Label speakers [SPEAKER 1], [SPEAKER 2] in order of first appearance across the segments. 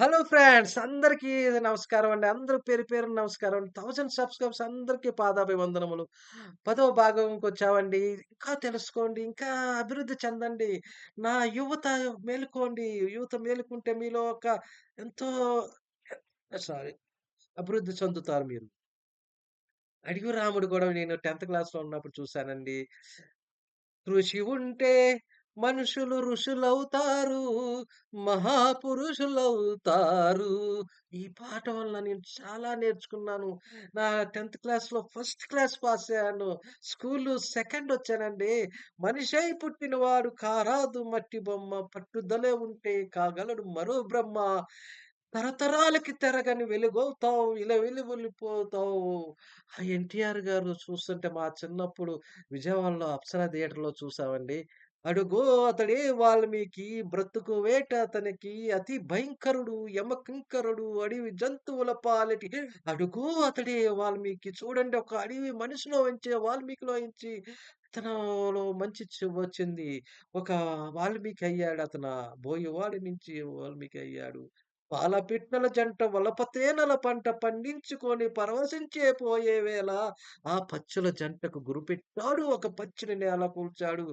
[SPEAKER 1] Hello friends అందరికీ నమస్కారం అండి. అందరూ పేరు పేరు నమస్కారం అండి. థౌజండ్ సబ్‌స్క్రైబర్స్ అందరికీ పాదాభివందనములు. భాగంకి వచ్చామండి ఇంకా తెలుసుకోండి, ఇంకా అభివృద్ధి చెందండి. నా యువత మేలుకోండి. యువత మేలుకుంటే మీలో ఒక ఎంతో సారీ అభివృద్ధి చెందుతారు మీరు. అడవి రాముడు కూడా నేను 10థ్ క్లాస్‌లో ఉన్నప్పుడు చూశానండి కృషి ఉంటే మనుషులు ఋషులవుతారు. మహాపురుషులవుతారు. ఈ పాట వల్ల నేను చాలా నేర్చుకున్నాను. నా 10థ్ క్లాస్‌లో ఫస్ట్ క్లాస్ పాస్ అయ్యాను. స్కూల్లో సెకండ్ వచ్చానండి. మనిషై పుట్టినవాడు కారాదు మట్టి బొమ్మ. పట్టుదలే ఉంటే కాగలడు మరో బ్రహ్మ. తరతరాలకి తెరగని వెలుగవుతావు. ఇలా వెలువెళ్ళిపోతావు. ఆ ఎన్టీఆర్ గారు చూస్తుంటే మా చిన్నప్పుడు విజయవాడలో అప్సరా థియేటర్‌లో చూసామండి. అడుగో అతడే వాల్మీకి బ్రతుకు వేట అతనికి అతి భయంకరుడు యమకింకరుడు అడవి జంతువుల పాలిటి అడుగో అతడే వాల్మీకి. చూడండి ఒక అడవి మనిషిలో ఉంచే వాల్మీకిలో నుంచి అతనులో మంచి వచ్చింది. ఒక వాల్మీకి అయ్యాడు అతను. బోయవాడి నుంచి వాల్మీకి అయ్యాడు. పాలపిట్నల జంట వలపతేనెల పంట పండించుకొని పరవశించే పోయే వేళ ఆ పచ్చుల జంటకు గురిపెట్టాడు ఒక పచ్చిని నేల కూల్చాడు.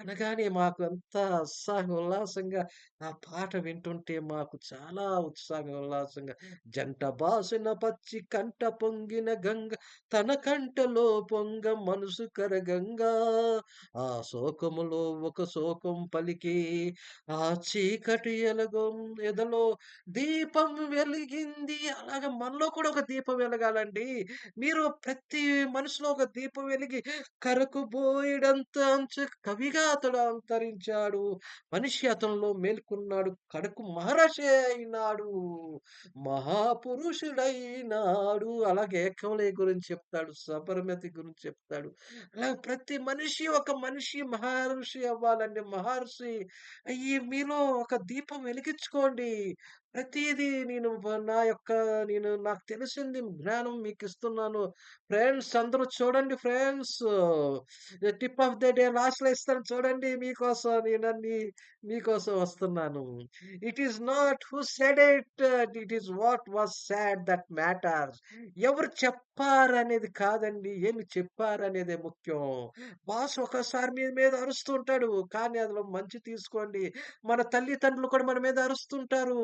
[SPEAKER 1] అనగానే మాకు అంతా ఉత్సాహం ఉల్లాసంగా ఆ పాట వింటుంటే మాకు చాలా ఉత్సాహంగా ఉల్లాసంగా జంట బాసిన పచ్చి కంట పొంగిన గంగ తన కంటలో పొంగ మనసు కరగంగా ఆ శోకములో ఒక శోకం పలికి ఆ చీకటి ఎలగం ఎదలో దీపం వెలిగింది. అలాగే మనలో కూడా ఒక దీపం వెలగాలండి. మీరు ప్రతి మనిషిలో ఒక దీపం వెలిగి కరకు బోయడంత అంచు కవిగా అతడు అంతరించాడు. మనిషి అతనిలో మేలుకున్నాడు. కడకు మహర్షి అయినాడు. మహాపురుషుడైనాడు. అలాగే ఏకమలయ గురించి చెప్తాడు. సబరమతి గురించి చెప్తాడు. అలా ప్రతి మనిషి ఒక మనిషి మహర్షి అవ్వాలండి. మహర్షి అయ్యి మీలో ఒక దీపం వెలిగించుకోండి. ప్రతిదీ నేను నా యొక్క నేను నాకు తెలిసింది జ్ఞానం మీకు ఇస్తున్నాను ఫ్రెండ్స్ అందరూ చూడండి friends. Tip of the day లాస్ట్‌లో ఇస్తాను చూడండి మీకోసం నేనన్నీ మీకోసం వస్తున్నాను. It is not who said it. It is what was said that matters. ఎవరు చెప్పారనేది కాదండి. ఏమి చెప్పారనేదే ముఖ్యం. బాస్ ఒకసారి మీ మీద అరుస్తుంటాడు కానీ అందులో మంచి తీసుకోండి. మన తల్లిదండ్రులు కూడా మన మీద అరుస్తుంటారు.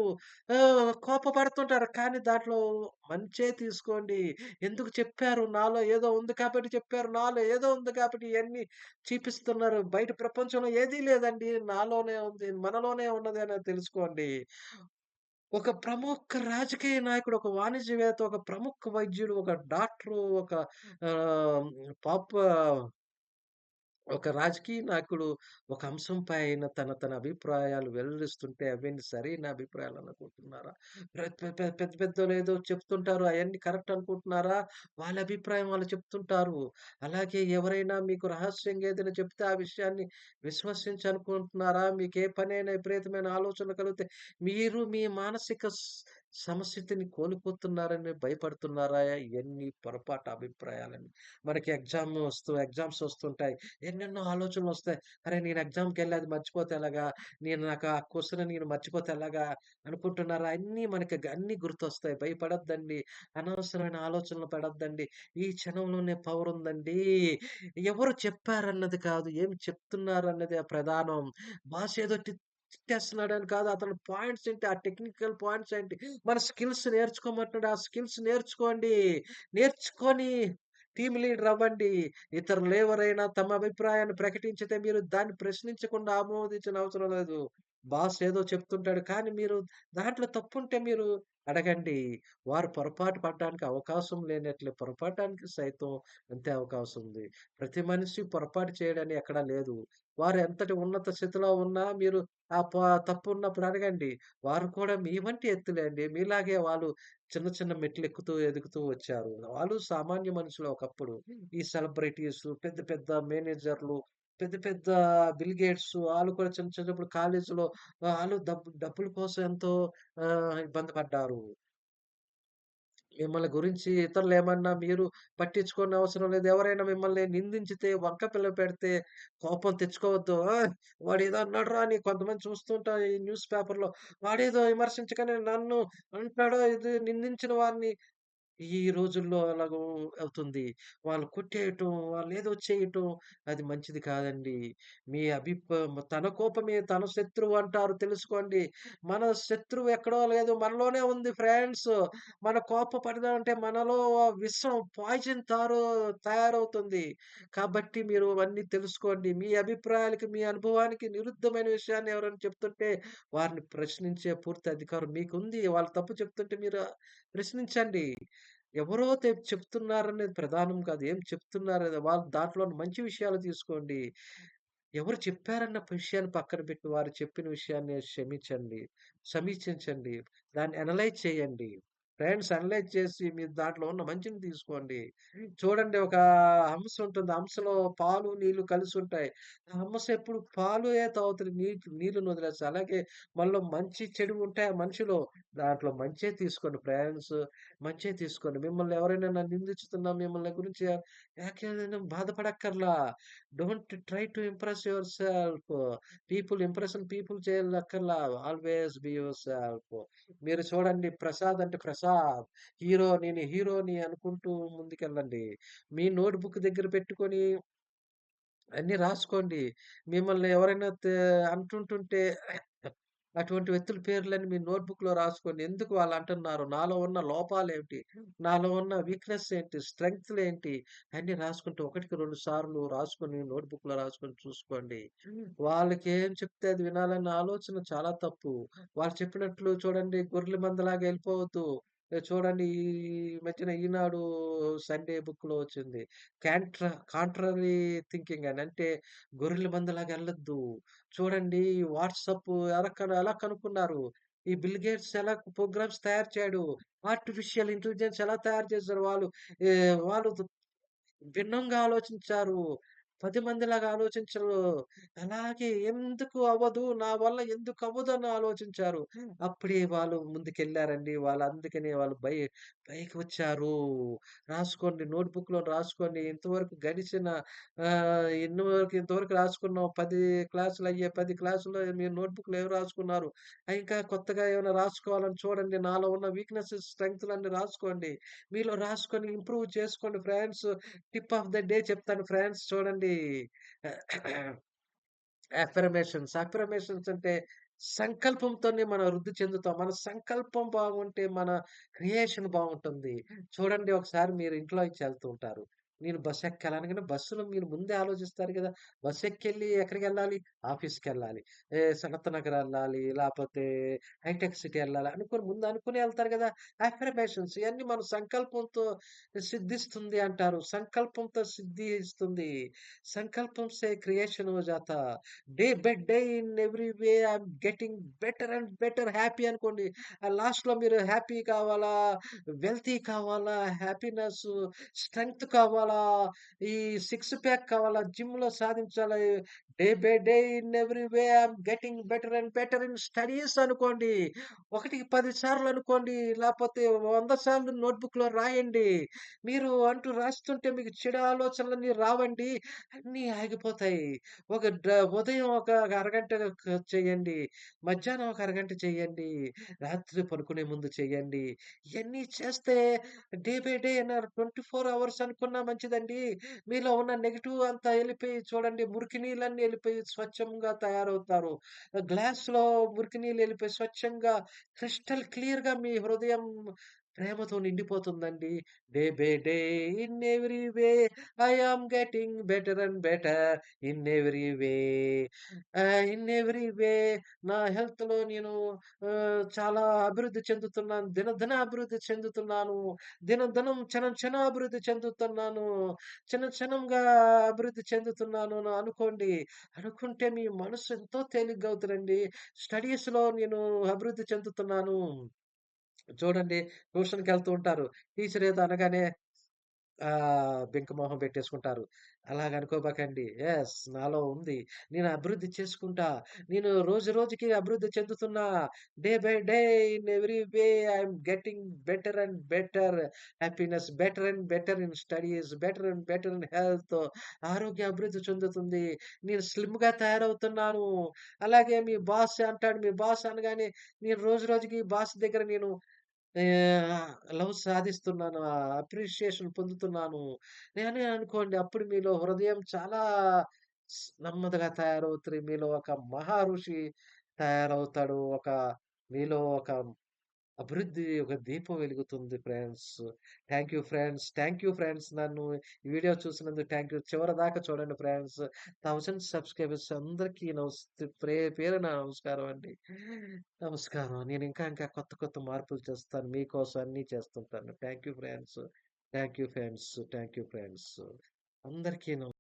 [SPEAKER 1] కోపపడుతుంటారు. కానీ దాంట్లో మంచే తీసుకోండి. ఎందుకు చెప్పారు? నాలో ఏదో ఉంది కాబట్టి చెప్పారు. నాలో ఏదో ఉంది కాబట్టి ఇవన్నీ చూపిస్తున్నారు. బయట ప్రపంచంలో ఏదీ లేదండి. నాలోనే ఉంది. మనలోనే ఉన్నది అనేది తెలుసుకోండి. ఒక ప్రముఖ రాజకీయ నాయకుడు, ఒక వాణిజ్యవేత్త, ఒక ప్రముఖ వైద్యుడు, ఒక డాక్టరు, ఒక పాప ఒక రాజకీయ నాయకుడు ఒక అంశంపై పైన తన తన అభిప్రాయాలు వెల్లడిస్తుంటే అవన్నీ సరైన అభిప్రాయాలు అనుకుంటున్నారా? పెద్ద పెద్ద ఏదో చెప్తుంటారు అవన్నీ కరెక్ట్ అనుకుంటున్నారా? వాళ్ళ అభిప్రాయం వాళ్ళు చెప్తుంటారు. అలాగే ఎవరైనా మీకు రహస్యంగా ఏదైనా చెప్తే ఆ విషయాన్ని విశ్వసించి అనుకుంటున్నారా? మీకే పనైనా విపరీతమైన ఆలోచనలు కలిగితే మీరు మీ మానసిక సమస్థితిని కోల్పోతున్నారని భయపడుతున్నారా? ఎన్ని పొరపాటు అభిప్రాయాలని మనకి ఎగ్జామ్ వస్తూ ఎగ్జామ్స్ వస్తుంటాయి. ఎన్నెన్నో ఆలోచనలు వస్తాయి అరే! నేను ఎగ్జామ్కి వెళ్ళి అది మర్చిపోతే ఎలాగా? నేను నాకు ఆ క్వశ్చన్ నేను మర్చిపోతే ఎలాగా? అనుకుంటున్నారా? అన్నీ మనకి అన్నీ గుర్తొస్తాయి. భయపడొద్దండి. అనవసరమైన ఆలోచనలు పడద్దండి ఈ క్షణంలోనే పవర్ ఉందండి. ఎవరు చెప్పారన్నది కాదు. ఏమి చెప్తున్నారన్నదే ప్రధానం. భాష ఏదో టి కాదు. అతని పాయింట్స్ ఏంటి? ఆ టెక్నికల్ పాయింట్స్ ఏంటి? మన స్కిల్స్ నేర్చుకోమంటున్నాడు. ఆ స్కిల్స్ నేర్చుకోండి. నేర్చుకొని టీమ్ లీడర్ అవ్వండి. ఇతరులు ఎవరైనా తమ అభిప్రాయాన్ని ప్రకటించితే మీరు దాన్ని ప్రశ్నించకుండా ఆమోదించిన అవసరం లేదు. బాస్ ఏదో చెప్తుంటాడు. కానీ మీరు దాంట్లో తప్పుంటే మీరు అడగండి. వారు పొరపాటు పడడానికి అవకాశం లేనట్లే పొరపాటానికి సైతం అంతే అవకాశం ఉంది. ప్రతి మనిషి పొరపాటు చేయడానికి ఎక్కడా లేదు. వారు ఎంతటి ఉన్నత స్థితిలో ఉన్నా మీరు ఆ ప తప్పున్నప్పుడు అడగండి. వారు కూడా మీ వంటి ఎత్తులేండి మీలాగే వాళ్ళు చిన్న చిన్న మెట్లు ఎక్కుతూ ఎదుగుతూ వచ్చారు. వాళ్ళు సామాన్య మనుషులు ఒకప్పుడు. ఈ సెలబ్రిటీస్ పెద్ద పెద్ద మేనేజర్‌లు, పెద్ద పెద్ద బిల్ గేట్స్ వాళ్ళు కూడా చిన్న చిన్నప్పుడు కాలేజీలో వాళ్ళు డబ్బు డబ్బుల కోసం ఎంతో ఇబ్బంది పడ్డారు. మిమ్మల్ని గురించి ఇతరులు ఏమన్నా మీరు పట్టించుకోనవసరం లేదు. ఎవరైనా మిమ్మల్ని నిందించితే, వంక పిల్ల పెడితే కోపం తెచ్చుకోవద్దు. వాడు ఏదో అన్నాడు రా అని కొంతమంది చూస్తుంటారు ఈ న్యూస్ పేపర్‌లో. వాడేదో విమర్శించగానే నన్ను అంటాడో, ఇది నిందించిన వారిని ఈ రోజుల్లో అలాగూ అవుతుంది. వాళ్ళు కొట్టేయటం, వాళ్ళేదో చేయటం అది మంచిది కాదండి. మీ అభిప్ తన కోపమే తన శత్రువు అంటారు తెలుసుకోండి. మన శత్రువు ఎక్కడో లేదు మనలోనే ఉంది ఫ్రెండ్స్. మన కోపపడినామంటే మనలో విషం పాయిజన్ తారు తయారవుతుంది. కాబట్టి మీరు అవన్నీ తెలుసుకోండి. మీ అభిప్రాయాలకి, మీ అనుభవానికి నిరుద్ధమైన విషయాన్ని ఎవరైనా చెప్తుంటే వారిని ప్రశ్నించే పూర్తి అధికారం మీకుంది. వాళ్ళు తప్పు చెప్తుంటే మీరు ప్రశ్నించండి. ఎవరో చెప్తున్నారనేది ప్రధానం కాదు. ఏం చెప్తున్నారనేది వాళ్ళు దాంట్లో మంచి విషయాలు తీసుకోండి. ఎవరు చెప్పారన్న విషయాన్ని పక్కన పెట్టి వారు చెప్పిన విషయాన్ని క్షమించండి. సమీక్షించండి. దాన్ని అనలైజ్ చేయండి. ఫ్రెండ్స్ అనలైజ్ చేసి మీరు దాంట్లో ఉన్న మంచిని తీసుకోండి. చూడండి ఒక హంస ఉంటుంది. హంసలో పాలు, నీళ్ళు కలిసుంటాయి. ఆ హంస ఎప్పుడు పాలే తాగుతది. నీటి నీళ్ళని వదిలేస్తది. అలాగే మనలో మంచి, చెడు ఉంటాయి ఆ మనిషిలో. దాంట్లో మంచే తీసుకోండి ఫ్రెండ్స్. మంచే తీసుకోండి. మిమ్మల్ని ఎవరైనా నిందించుతున్నా, మిమ్మల్ని గురించి యాకేదైనా బాధపడక్కర్లా. Don't try to impress yourself. People impression people చేయనక్కర్లా. Always be yourself. మీరు చూడండి 'ప్రసాద్' అంటే 'ప్రసాద్' హీరో నేను హీరోని అనుకుంటూ ముందుకెళ్ళండి. మీ నోట్‌బుక్ దగ్గర పెట్టుకొని అన్నీ రాసుకోండి. మిమ్మల్ని ఎవరైనా అంటుంటుంటే అటువంటి వ్యక్తుల పేర్లన్నీ మీ నోట్‌బుక్‌లో రాసుకోండి. ఎందుకు వాళ్ళు అంటున్నారు? నాలో ఉన్న లోపాలేంటి? నాలో ఉన్న వీక్‌నెస్ ఏంటి? స్ట్రెంగ్త్‌లేంటి? అన్నీ రాసుకుంటూ ఒకటికి 2 సార్లు రాసుకొని నోట్‌బుక్‌లో రాసుకొని చూసుకోండి. వాళ్ళకేం చెప్తే అది వినాలన్న ఆలోచన చాలా తప్పు. వాళ్ళు చెప్పినట్లు చూడండి గొర్రెల మందలాగా ఎళ్ళిపోవద్దు. చూడండి ఈ మధ్యన ఈనాడు సండే బుక్‌లో వచ్చింది. క్యాంట్రా కాంట్రరీ థింకింగ్ అని. అంటే గొర్రెల మందలాగా వెళ్ళొద్దు చూడండి వాట్సాప్ ఎలా కను ఎలా కనుక్కున్నారు? ఈ బిల్ గేట్స్ ఎలా ప్రోగ్రామ్స్ తయారు చేయడు? ఆర్టిఫిషియల్ ఇంటెలిజెన్స్ ఎలా తయారు చేశారు వాళ్ళు? వాళ్ళు భిన్నంగా ఆలోచించారు. పది మందిలాగా ఆలోచించరు. అలాగే ఎందుకు అవ్వదు? నా వల్ల ఎందుకు అవ్వదు అని ఆలోచించారు. అప్పుడే వాళ్ళు ముందుకెళ్ళారండి. వాళ్ళు అందుకనే వాళ్ళు బై పైకి వచ్చారు. రాసుకోండి. నోట్‌బుక్‌లో రాసుకోండి. ఇంతవరకు గడిచిన ఆహ్, ఇంతవరకు రాసుకున్నాం పది క్లాసులు అయ్యే పది క్లాసులో మీరు నోట్‌బుక్‌లో ఏమి రాసుకున్నారు? ఇంకా కొత్తగా ఏమైనా రాసుకోవాలని చూడండి. నాలో ఉన్న వీక్‌నెసెస్, స్ట్రెంగ్త్‌లన్నీ రాసుకోండి. మీలో రాసుకొని ఇంప్రూవ్ చేసుకోండి friends. Tip of the day చెప్తాను ఫ్రెండ్స్ చూడండి. అఫర్మేషన్స్. అఫర్మేషన్స్ అంటే సంకల్పంతోనే మనం వృద్ధి చెందుతాం. మన సంకల్పం బాగుంటే మన క్రియేషన్ బాగుంటుంది చూడండి ఒకసారి మీరు ఇంట్లో ఇచ్చి వెళ్తూ ఉంటారు. నేను బస్ ఎక్కాలి కానీ బస్సులో మీరు ముందే ఆలోచిస్తారు కదా బస్ ఎక్కెళ్ళి ఎక్కడికి వెళ్ళాలి ఆఫీస్‌కెళ్ళాలి. ఏ సనత్ నగర్ వెళ్ళాలి లేకపోతే హైటెక్ సిటీ వెళ్ళాలి అనుకుని ముందు అనుకుని వెళ్తారు కదా అఫర్మేషన్స్ ఇవన్నీ మన సంకల్పంతో సిద్ధిస్తుంది అంటారు. సంకల్పంతో సిద్ధిస్తుంది. సంకల్పం సే క్రియేషన్ జాత day by day in every way I'm getting better and better happy అనుకోండి. ఆ లాస్ట్‌లో మీరు హ్యాపీ కావాలా? వెల్తీ కావాలా? హ్యాపీనెస్, స్ట్రెంగ్త్ కావాలా? ఈ సిక్స్ ప్యాక్ కావాలా? జిమ్లో సాధించాలి day by day in every way I'm getting better and better in studies అనుకోండి. ఒకటికి పది సార్లు అనుకోండి. లేకపోతే వంద సార్లు నోట్బుక్లో రాయండి. మీరు అంటూ రాస్తుంటే మీకు చెడు ఆలోచనలన్నీ రావండి. అన్నీ ఆగిపోతాయి. ఒక ఉదయం ఒక అరగంట చేయండి. మధ్యాహ్నం ఒక అరగంట చేయండి. రాత్రి పడుకునే ముందు చేయండి. ఇవన్నీ చేస్తే day by day twenty four hours అనుకున్నా మంచిదండి. మీలో ఉన్న నెగిటివ్ అంతా వెళ్ళిపోయి చూడండి మురికి నీళ్ళన్నీ వెళ్ళిపోయి స్వచ్ఛంగా తయారవుతారు. గ్లాస్‌లో మురికి నీళ్ళు వెళ్ళిపోయి స్వచ్ఛంగా క్రిస్టల్ క్లియర్‌గా మీ హృదయం ప్రేమతో నిండిపోతుందండి. Day by day in every way I am getting better and better in every way. In every way నా హెల్త్‌లో నేను చాలా అభివృద్ధి చెందుతున్నాను. దినదిన అభివృద్ధి చెందుతున్నాను. దినదినం క్షణం క్షణం అభివృద్ధి చెందుతున్నాను. చిన్న క్షణంగా అభివృద్ధి చెందుతున్నాను అనుకోండి. అనుకుంటే మీ మనసు ఎంతో తేలిగ్గా అవుతుందండి స్టడీస్‌లో నేను అభివృద్ధి చెందుతున్నాను. చూడండి ట్యూషన్‌కెళ్తూ ఉంటారు. టీచర్ ఏదో అనగానే మొహం పెట్టేసుకుంటారు. అలాగ అనుకోబాకండి. ఎస్ నాలో ఉంది. నేను అభివృద్ధి చేసుకుంటా. నేను రోజు రోజుకి అభివృద్ధి చెందుతున్నా. Day by day in every way I'm getting better and better. Happiness better and better in studies, better and better in health. ఆరోగ్య అభివృద్ధి చెందుతుంది. నేను స్లిమ్‌గా తయారవుతున్నాను. అలాగే మీ బాస్ అంటాడు. మీ బాస్ అనగానే నేను రోజు రోజుకి బాస్ దగ్గర నేను లవ్ సాధిస్తున్నాను. అప్రిషియేషన్ పొందుతున్నాను. నేనే అనుకోండి. అప్పుడు మీలో హృదయం చాలా నెమ్మదిగా తయారవుతుంది మీలో ఒక మహా ఋషి తయారవుతాడు. ఒక మీలో ఒక అభివృద్ధి ఒక దీపం వెలుగుతుంది friends. Thank you friends. Thank you friends. నన్ను ఈ వీడియో చూసినందుకు థ్యాంక్ యూ. చివరి దాకా చూడండి ఫ్రెండ్స్. థౌసండ్ సబ్‌స్క్రైబర్స్ అందరికీ నమస్తే ప్రే నా నమస్కారం అండి. నమస్కారం. నేను ఇంకా ఇంకా కొత్త కొత్త మార్పులు చేస్తాను. మీకోసం అన్నీ చేస్తుంటాను. Thank you friends. Thank you friends. Thank you friends. అందరికీ